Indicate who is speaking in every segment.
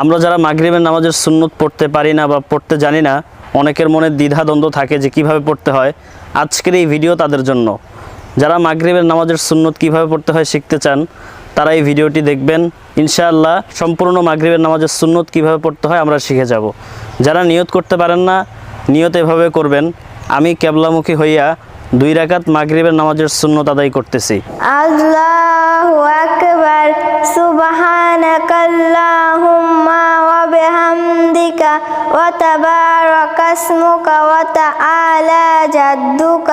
Speaker 1: আমরা যারা মাগরিবের নামাজের সুন্নত পড়তে পারি না বা পড়তে জানি না, অনেকের মনে দ্বিধাদ্বন্দ্ব থাকে যে কীভাবে পড়তে হয়। আজকের এই ভিডিও তাদের জন্য। যারা মাগরিবের নামাজের সুন্নত কীভাবে পড়তে হয় শিখতে চান, তারা এই ভিডিওটি দেখবেন। ইনশাআল্লাহ সম্পূর্ণ মাগরিবের নামাজের সুন্নত কীভাবে পড়তে হয় আমরা শিখে যাব। যারা নিয়ত করতে পারেন না, নিয়ত এভাবে করবেন। আমি কেবলামুখী হইয়া দুই রাকাত মাগরিবের নামাজের সুন্নত আদায় করতেছি।
Speaker 2: আল্লাহু আকবার সুবহানাকাল্লাহুম্মা ওয়া بحمدك وتبارك اسمك وتعالى جدك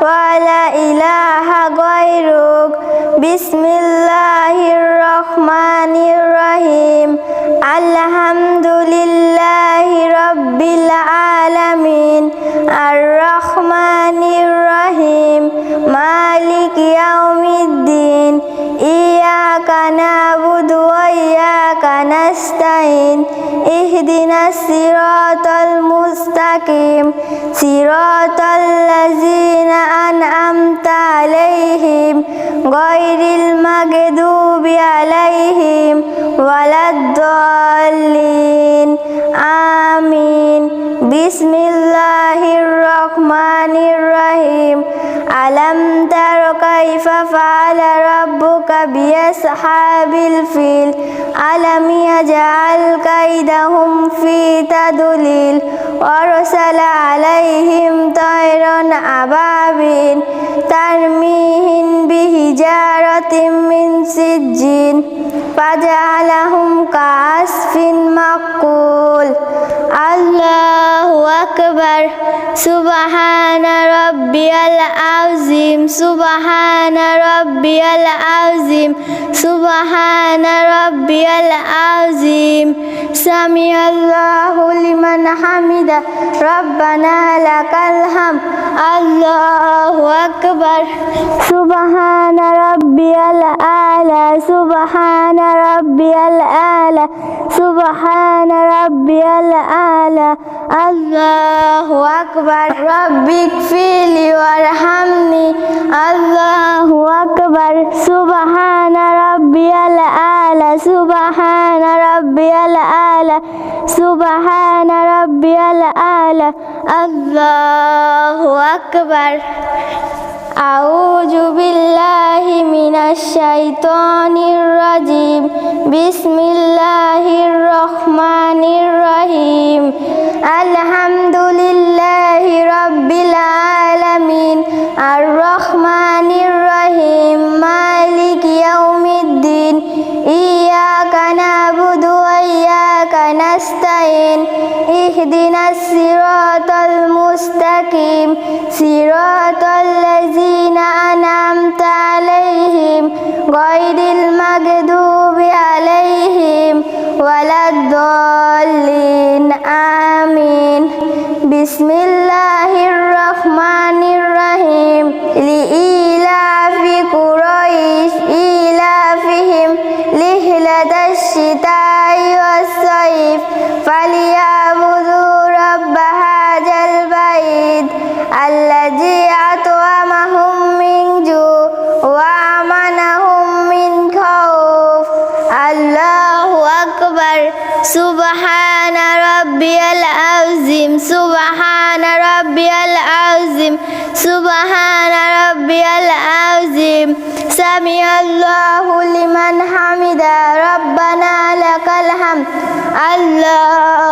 Speaker 2: ولا إله غيرك. بسم الله نستعين اهدنا الصراط المستقيم. صراط الذين أنعمت عليهم غير المكذوب عليهم ولا الضالين. آمين. بسم الله الرحمن الرحيم. ألم تر كيف فعل ربك بأصحاب الفيل ألم يجعل كيدهم في تدليل ورسل عليهم طيرا أبابيل ترميهم بحجارة من سجين فجعلهم كعسف مقول الله أكبر سبحان ربي العظيم سبحان ربي العظيم سبحان ربي العظيم سمع الله لمن حمده ربنا لك الحمد. الله أكبر. سبحان ربي الأعلى. سبحان ربي الأعلى. سبحان ربي الأعلى. الله أكبر. ربي اغفر لي وارحمني ربي الأعلى الله أكبر. أعوذ بالله من الشيطان الرجيم. بسم الله الرحمن الرحيم. الحمد لله رب العالمين. الرحمن صراط الذين أنعمت عليهم غير المغضوب عليهم ولا الضالين. آمين. بسم الله الرحمن الرحيم. لإيلاف قريش إيلافهم لهلة الشتاء والصيف. ربي العظيم. سبحان ربي العظيم. سبحان ربي العظيم. سمع الله لمن حمد ربنا لك الحمد. الله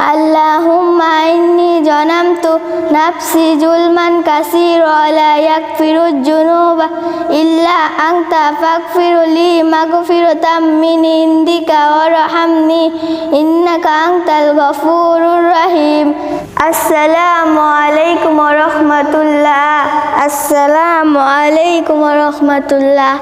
Speaker 2: اللهم إني ظلمت نفسي ظلما كثيرا لا يغفر الذنوب إلا أنت فاغفر لي مغفرة من عندك وارحمني إنك أنت الغفور الرحيم السلام عليكم ورحمة الله السلام عليكم ورحمة الله